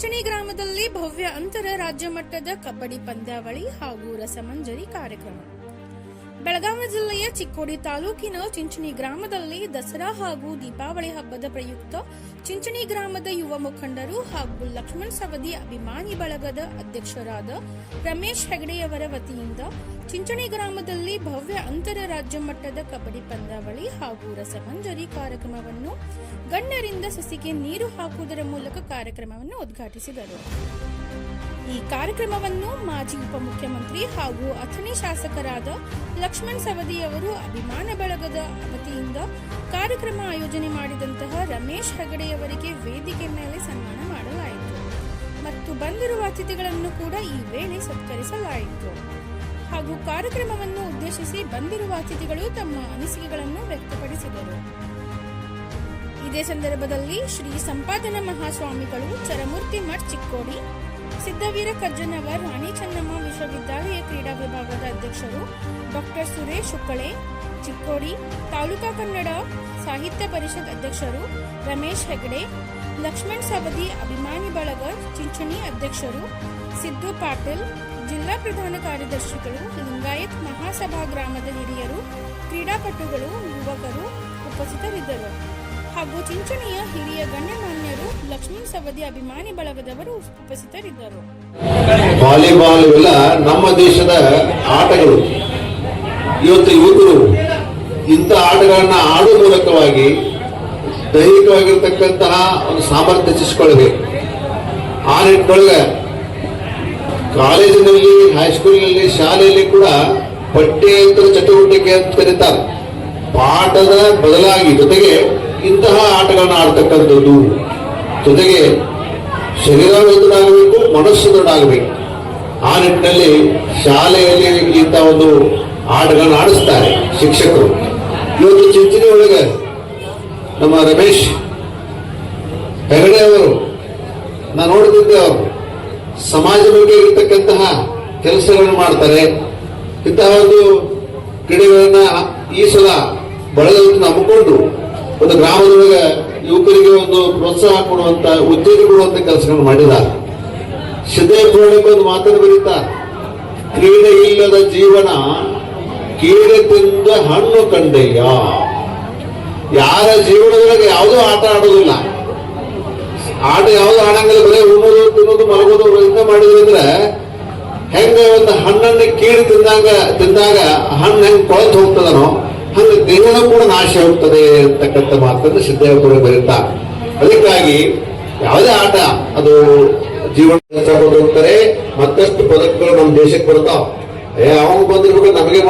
ಚಿಂಚಣಿ ಗ್ರಾಮದಲ್ಲಿ ಭವ್ಯ ಅಂತರ ರಾಜ್ಯ ಮಟ್ಟದ ಕಬಡ್ಡಿ ಪಂದ್ಯಾವಳಿ ಹಾಗೂ ರಸಮಂಜರಿ ಕಾರ್ಯಕ್ರಮ. ಬೆಳಗಾವಿ ಜಿಲ್ಲೆಯ ಚಿಕ್ಕೋಡಿ ತಾಲೂಕಿನ ಚಿಂಚಣಿ ಗ್ರಾಮದಲ್ಲಿ ದಸರಾ ಹಾಗೂ ದೀಪಾವಳಿ ಹಬ್ಬದ ಪ್ರಯುಕ್ತ ಚಿಂಚಣಿ ಗ್ರಾಮದ ಯುವ ಮುಖಂಡರು ಹಾಗೂ ಲಕ್ಷ್ಮಣ್ ಸವದಿ ಅಭಿಮಾನಿ ಬಳಗದ ಅಧ್ಯಕ್ಷರಾದ ರಮೇಶ್ ಹೆಗಡೆಯವರ ವತಿಯಿಂದ ಚಿಂಚಣಿ ಗ್ರಾಮದಲ್ಲಿ ಭವ್ಯ ಅಂತರ ರಾಜ್ಯ ಮಟ್ಟದ ಕಬಡ್ಡಿ ಪಂದ್ಯಾವಳಿ ಹಾಗೂ ರಸಮಂಜರಿ ಕಾರ್ಯಕ್ರಮವನ್ನು ಗಣ್ಯರಿಂದ ಸಸಿಗೆ ನೀರು ಹಾಕುವುದರ ಮೂಲಕ ಕಾರ್ಯಕ್ರಮವನ್ನು ಉದ್ಘಾಟಿಸಿದರು. ಈ ಕಾರ್ಯಕ್ರಮವನ್ನು ಮಾಜಿ ಉಪಮುಖ್ಯಮಂತ್ರಿ ಹಾಗೂ ಅಥಣಿ ಶಾಸಕರಾದ ಲಕ್ಷ್ಮಣ್ ಸವದಿಯವರು ಅಭಿಮಾನ ಬಳಗದ ವತಿಯಿಂದ ಕಾರ್ಯಕ್ರಮ ಆಯೋಜನೆ ಮಾಡಿದಂತಹ ರಮೇಶ್ ಹೆಗಡೆಯವರಿಗೆ ವೇದಿಕೆ ಮೇಲೆ ಸನ್ಮಾನ ಮಾಡಲಾಯಿತು. ಮತ್ತು ಬಂದಿರುವ ಅತಿಥಿಗಳನ್ನು ಕೂಡ ಈ ವೇಳೆ ಸತ್ಕರಿಸಲಾಯಿತು. ಹಾಗೂ ಕಾರ್ಯಕ್ರಮವನ್ನು ಉದ್ದೇಶಿಸಿ ಬಂದಿರುವ ಅತಿಥಿಗಳು ತಮ್ಮ ಅನಿಸಿಕೆಗಳನ್ನು ವ್ಯಕ್ತಪಡಿಸಿದರು. ಇದೇ ಸಂದರ್ಭದಲ್ಲಿ ಶ್ರೀ ಸಂಪಾದನ ಮಹಾಸ್ವಾಮಿಗಳು ಚರಮೂರ್ತಿ ಮಠ್ ಚಿಕ್ಕೋಡಿ ಸಿದ್ದವೀರ ಕಜ್ಜನವರ್ ರಾಣಿ ಚೆನ್ನಮ್ಮ ವಿಶ್ವವಿದ್ಯಾಲಯ ಕ್ರೀಡಾ ವಿಭಾಗದ ಅಧ್ಯಕ್ಷರು ಡಾಕ್ಟರ್ ಸುರೇಶ್ ಉಕ್ಕಳೆ ಚಿಕ್ಕೋಡಿ ತಾಲೂಕಾ ಕನ್ನಡ ಸಾಹಿತ್ಯ ಪರಿಷತ್ ಅಧ್ಯಕ್ಷರು ರಮೇಶ್ ಹೆಗಡೆ, ಲಕ್ಷ್ಮಣ್ ಸವದಿ ಅಭಿಮಾನಿ ಬಳಗ ಚಿಂಚಣಿ ಅಧ್ಯಕ್ಷರು ಸಿದ್ದು ಪಾಟೀಲ್, ಜಿಲ್ಲಾ ಪ್ರಧಾನ ಕಾರ್ಯದರ್ಶಿಗಳು, ಲಿಂಗಾಯತ್ ಮಹಾಸಭಾ ಗ್ರಾಮದ ಹಿರಿಯರು, ಕ್ರೀಡಾಪಟುಗಳು, ಯುವಕರು ಉಪಸ್ಥಿತರಿದ್ದರು. ಹಾಗೂ ಚಿಂಚಣಿಯ ಹಿರಿಯ ಗಣ್ಯಮಾನ್ಯರು ಲಕ್ಷ್ಮೀ ಸವದಿ ಅಭಿಮಾನಿ ಬಳಗದವರು ಉಪಸ್ಥಿತರಿದ್ದರು. ವಾಲಿಬಾಲ್ ಇವೆಲ್ಲ ನಮ್ಮ ದೇಶದ ಆಟಗಳು. ಇವತ್ತು ಯುವಕರು ಇಂಥ ಆಟಗಳನ್ನ ಆಡುವ ಮೂಲಕವಾಗಿ ದೈಹಿಕವಾಗಿರ್ತಕ್ಕಂತಹ ಒಂದು ಸಾಮರ್ಥ್ಯ ಹೆಚ್ಚಿಸಿಕೊಳ್ಳಬೇಕು ಆ ನಿಟ್ಟಿನೊಳಗೆ ಕಾಲೇಜಿನಲ್ಲಿ ಹೈಸ್ಕೂಲಿನಲ್ಲಿ ಶಾಲೆಯಲ್ಲಿ ಕೂಡ ಪಠ್ಯೇತರ ಚಟುವಟಿಕೆ ಅಂತ ಕರೀತಾರೆ. ಪಾಠದ ಬದಲಾಗಿ ಜೊತೆಗೆ ಇಂತಹ ಆಟಗಳನ್ನ ಆಡ್ತಕ್ಕಂಥದ್ದು ಜೊತೆಗೆ ಶರೀರ ದೃಢಾಗಬೇಕು ಮನಸ್ಸು ದೃಢಾಗಬೇಕು ಆ ನಿಟ್ಟಿನಲ್ಲಿ ಶಾಲೆಯಲ್ಲಿ ಇಂಥ ಒಂದು ಆಟಗಳನ್ನು ಆಡಿಸ್ತಾರೆ ಶಿಕ್ಷಕರು. ಇವತ್ತು ಚಿಂಚಣಿ ಒಳಗೆ ನಮ್ಮ ರಮೇಶ್ ಹೆಗಡೆ ಅವರು ನಾನು ನೋಡ್ತಿದ್ದೆ ಅವರು. ಸಮಾಜ ಬಗ್ಗೆ ಇರತಕ್ಕಂತಹ ಕೆಲಸಗಳನ್ನು ಮಾಡ್ತಾರೆ. ಇಂತಹ ಒಂದು ಕ್ರೀಡೆಗಳನ್ನ ಈ ಸಲ ಬಳಗವನ್ನು ನಂಬಿಕೊಂಡು ಒಂದು ಗ್ರಾಮದೊಳಗೆ ಯುವಕರಿಗೆ ಒಂದು ಪ್ರೋತ್ಸಾಹ ಕೊಡುವಂತ, ಉತ್ತೇಜನ ಕೊಡುವಂತ ಕೆಲಸಗಳನ್ನು ಸಿದ್ದೇ ಸಿದ್ದೇಶ್ವರಕ್ಕೆ ಒಂದು ಮಾತನ್ನು ಬರೀತಾ, ಕ್ರೀಡೆ ಇಲ್ಲದ ಜೀವನ ಕೀಡೆ ತಿಂದ ಹಣ್ಣು ಕಂಡಯ್ಯ. ಯಾರ ಜೀವನದೊಳಗೆ ಯಾವುದೂ ಆಟ ಆಡೋದಿಲ್ಲ. ಆಟ ಯಾವ್ದು ಆಡಂಗಿಲ್ಲ, ಬರೀ ಉಣ್ಣೋದು, ತಿನ್ನೋದು, ಮಲಗೋದು ಇಂದ ಮಾಡಿದ್ರೆ ಅಂದ್ರೆ, ಹೆಂಗ ಒಂದು ಹಣ್ಣನ್ನು ಕೀಡಿ ತಿಂದಾಗ ತಿಂದಾಗ ಹಣ್ಣು ಹೆಂಗ್ ಕೊಳತು ಹೋಗ್ತದನೋ ಹಂಗ ದೇಹನ ಕೂಡ ನಾಶ ಹೋಗ್ತದೆ ಅಂತಕ್ಕಂಥ ಮಾತನ್ನು ಸಿದ್ದೇಶ್ವರ ಬರೀತಾ ಅದಕ್ಕಾಗಿ ಯಾವುದೇ ಆಟ, ಅದು ಜೀವನ ಹೋಗ್ತಾರೆ ಮತ್ತಷ್ಟು ಪದಕಗಳು ನಮ್ಮ ದೇಶಕ್ಕೆ ಬರ್ತಾವ ಏ, ಅವನು ಬಂದಿರ್ಬೇಕು, ನಮಗೆ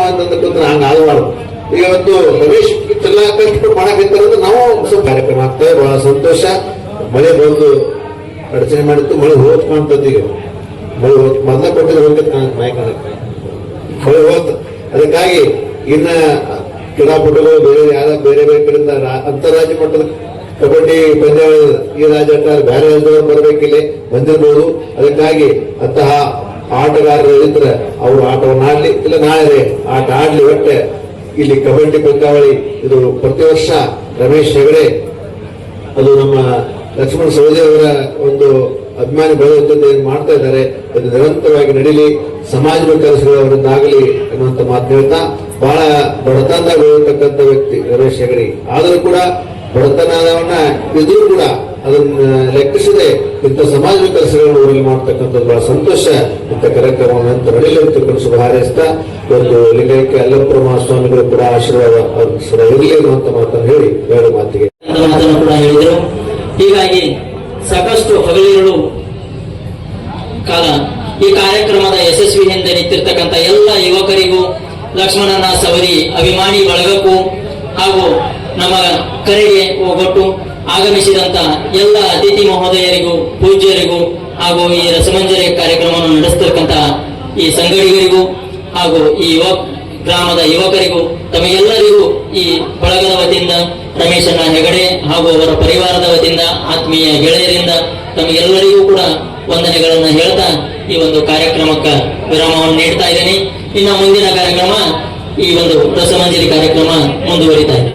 ಬಂದ್ರೆ ಹಂಗ ಆಗಬಾರ್ದು. ಈಗ ಒಂದು ರಮೇಶ್ ಚೆನ್ನಾಗಿ ಕಷ್ಟಪಟ್ಟು ನಾವು ಸ್ವಲ್ಪ ಕಾರ್ಯಕ್ರಮ ಆಗ್ತದೆ, ಬಹಳ ಸಂತೋಷ. ಮಳೆ ಬಂದು ಅಡಚಣೆ ಮಾಡಿತ್ತು, ಮಳೆ ಹೋತ್ ಕಾಣ್ತದೆ ಈಗ. ಮಳೆ ಹೋತ್ ಮೊದಲ ಕೊಟ್ಟಿದ್ರೆ ಹೋಗ್ತದೆ ಮಳೆ ಹೋತ್. ಅದಕ್ಕಾಗಿ ಇನ್ನ ಕ್ರೀಡಾಪಟುಗಳು ಬೇರೆ ಯಾರ ಬೇರೆ ಬೇರೆ ಕಡೆಯಿಂದ ಅಂತಾರಾಜ್ಯ ಮಟ್ಟದ ಕಬಡ್ಡಿ ಪಂದ್ಯಾವಳಿ ಈ ರಾಜ್ಯ ಬೇರೆ ರಾಜ್ಯದವರು ಬರಬೇಕಿಲ್ಲಿ. ಬಂದಿರಬಹುದು ಅದಕ್ಕಾಗಿ ಅಂತಹ ಆಟಗಾರರು ಇದ್ರೆ ಅವರು ಆಟವನ್ನು ಆಡಲಿ. ಇಲ್ಲ ನಾಳೆ ಆಟ ಆಡಲಿ ಒಟ್ಟೆ ಇಲ್ಲಿ ಕಬಡ್ಡಿ ಪಂದ್ಯಾವಳಿ ಇದು ಪ್ರತಿ ವರ್ಷ ರಮೇಶ್ ಹೆಗಡೆ, ಅದು ನಮ್ಮ ಲಕ್ಷ್ಮಣ ಸವದಿ ಅವರ ಒಂದು ಅಭಿಮಾನಿ ಬಳಗದಿಂದ ಏನು ಮಾಡ್ತಾ ಇದ್ದಾರೆ, ಅದು ನಿರಂತರವಾಗಿ ನಡೀಲಿ. ಸಮಾಜದ ಕೆಲಸಗಳು ಅವರಿಂದಾಗಲಿ ಅನ್ನುವಂತ ಮಾತು ಹೇಳ್ತಾ ಬಹಳ ಬಡತನದಾಗ ಬೆಳೆಯತಕ್ಕಂಥ ವ್ಯಕ್ತಿ ರಮೇಶ್ ಹೆಗಡೆ. ಆದರೂ ಕೂಡ ಬಡತನವನ್ನ ಇದ್ರೂ ಕೂಡ ಅದನ್ನ ಲೆಕ್ಕಿಸದೆ ಇಂಥ ಸಮಾಜದ ಕೆಲಸಗಳನ್ನು ಊರಲ್ಲಿ ಮಾಡ್ತಕ್ಕಂಥದ್ದು ಬಹಳ ಸಂತೋಷ. ಇಂಥ ಕಾರ್ಯಕ್ರಮವನ್ನು ಅಂತ ಶುಭ ಹಾರೈಸ್ತಾ. ಒಂದು ಲಿಂಗೈಕ್ಯ ಅಲ್ಲಪ್ಪುರ ಮಹಾಸ್ವಾಮಿಗಳು ಕೂಡ ಆಶೀರ್ವಾದ ಸದಾ ಇರಲಿ ಅನ್ನುವಂತ ಮಾತನ್ನು ಹೇಳಿ ಎರಡು ಮಾತಿಗೆ. ಕೂಡ ಹೇಳಿದರು. ಹೀಗಾಗಿ ಸಾಕಷ್ಟು ಹಗಲಿಗಳು ಕಾಲ ಈ ಕಾರ್ಯಕ್ರಮದ ಯಶಸ್ವಿ ಹಿಂದೆ ನಿಂತಿರ್ತಕ್ಕಂಥ ಎಲ್ಲ ಯುವಕರಿಗೂ ಲಕ್ಷ್ಮಣನ ಸವರಿ ಅಭಿಮಾನಿ ಬಳಗಕ್ಕೂ ಹಾಗೂ ನಮ್ಮ ಕರೆಗೆ ಒಗ್ಗಟ್ಟು ಆಗಮಿಸಿದಂತ ಎಲ್ಲ ಅತಿಥಿ ಮಹೋದಯರಿಗೂ, ಪೂಜ್ಯರಿಗೂ ಹಾಗೂ ಈ ರಸಮಂಜರಿ ಕಾರ್ಯಕ್ರಮವನ್ನು ನಡೆಸತಕ್ಕಂತ ಈ ಸಂಗಡಿಗರಿಗೂ ಹಾಗೂ ಈ ಯುವ ಗ್ರಾಮದ ಯುವಕರಿಗೂ, ತಮಗೆಲ್ಲರಿಗೂ ಈ ಬಳಗದ ವತಿಯಿಂದ, ರಮೇಶನ ಹೆಗಡೆ ಹಾಗೂ ಅವರ ಪರಿವಾರದ ವತಿಯಿಂದ, ಆತ್ಮೀಯ ಗೆಳೆಯರಿಂದ ತಮಗೆಲ್ಲರಿಗೂ ಕೂಡ ವಂದನೆಗಳನ್ನು ಹೇಳ್ತಾ ಈ ಒಂದು ಕಾರ್ಯಕ್ರಮಕ್ಕೆ ವಿರಾಮವನ್ನು ನೀಡ್ತಾ ಇದ್ದೇನೆ. ಇನ್ನು ಮುಂದಿನ ಕಾರ್ಯಕ್ರಮ ಈ ಒಂದು ರಸಮಂಜರಿ ಕಾರ್ಯಕ್ರಮ ಮುಂದುವರಿತಾ ಇದೆ.